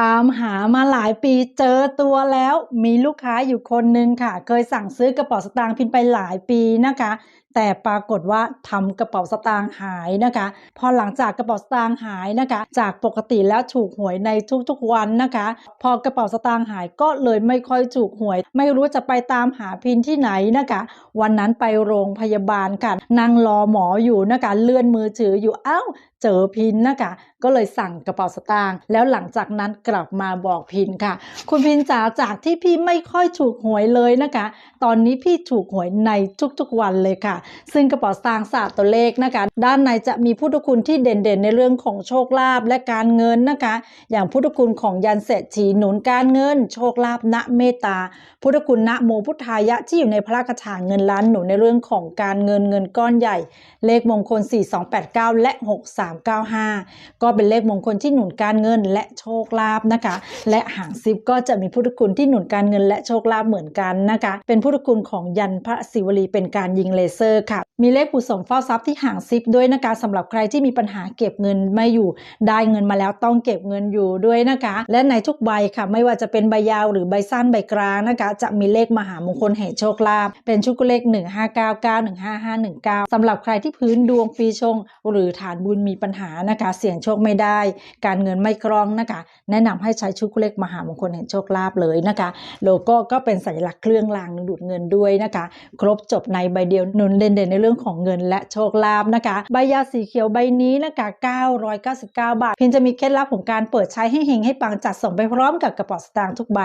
ตามหามาหลายปีเจอตัวแล้วมีลูกค้าอยู่คนหนึ่งค่ะ เคยสั่งซื้อกระเป๋าสตางค์พินไปหลายปีนะคะ แต่ปรากฏว่าทำกระเป๋าสตางค์หายนะคะ พอหลังจากกระเป๋าสตางค์หายนะคะ จากปกติแล้วถูกหวยในทุกๆวันนะคะ พอกระเป๋าสตางค์หายก็เลยไม่ค่อยถูกหวย ไม่รู้จะไปตามหาพินที่ไหนนะคะ วันนั้นไปโรงพยาบาลค่ะนั่งรอหมออยู่นะคะ เลื่อนมือถืออยู่อ้าวเจอพินนะคะ ก็เลยสั่งกระเป๋าสตางค์แล้วหลังจากนั้นกลับมาบอกพินค่ะ คุณพินจ๋าจากที่พี่ไม่ค่อยถูกหวยเลยนะคะ ตอนนี้พี่ถูกหวยในทุกๆวันเลยค่ะ ซึ่งกระเป๋าสตางค์ศาสตร์ตัวเลขนะคะ ด้านในจะมีพุทธคุณที่เด่นๆ ในเรื่องของโชคลาภและการเงินนะคะ อย่างพุทธคุณของยันเศรษฐีหนุนการเงิน โชคลาภณเมตตา พุทธคุณนะโมพุทธายะที่อยู่ในพระราถาเงินล้านหนุนในเรื่องของการเงินเงินก้อนใหญ่ เลขมงคล 4289 และ 6395 ก็เป็นเลขมงคลที่หนุนการเงินและโชคลาภนะคะ และหางซิปก็จะมีพุทธคุณที่หนุนการเงินและโชคลาภเหมือนกันนะคะ เป็นพุทธคุณของยันพระศิวลีเป็นการยิงเลเซอร์ค่ะ มีเลขผู้สมเฝ้าทรัพย์ที่หางซิปด้วยนะคะสำหรับใครที่มีปัญหาเก็บเงินไม่อยู่ ได้เงินมาแล้วต้องเก็บเงินอยู่ด้วยนะคะ และในทุกใบค่ะ ไม่ว่าจะเป็นใบยาวหรือใบสั้นใบกลางนะคะ จะมีเลขมหามงคลแห่งโชคลาภเป็นชุดเลข 1599 15519สำหรับใครที่พื้นดวงปีชง หรือฐานบุญมีปัญหานะคะ เสี่ยงโชคไม่ได้ การเงินไม่คล่องนะคะ แนะนำให้ใช้ชุดเลขมหามงคลแห่งโชคลาภเลยนะคะ โลโก้ก็เป็นสัญลักษณ์เครื่องรางดูดเงินด้วยนะคะ ครบจบในใบเดียวนุนเด่นๆในเรื่องของเงินและโชคลาภนะคะใบยาสีเขียวใบนี้นะคะ 999 บาท เพียงจะมีเคล็ดลับของการเปิดใช้ให้เฮงให้ปังจัดส่งไปพร้อมกับกระเป๋าสตางค์ทุกใบ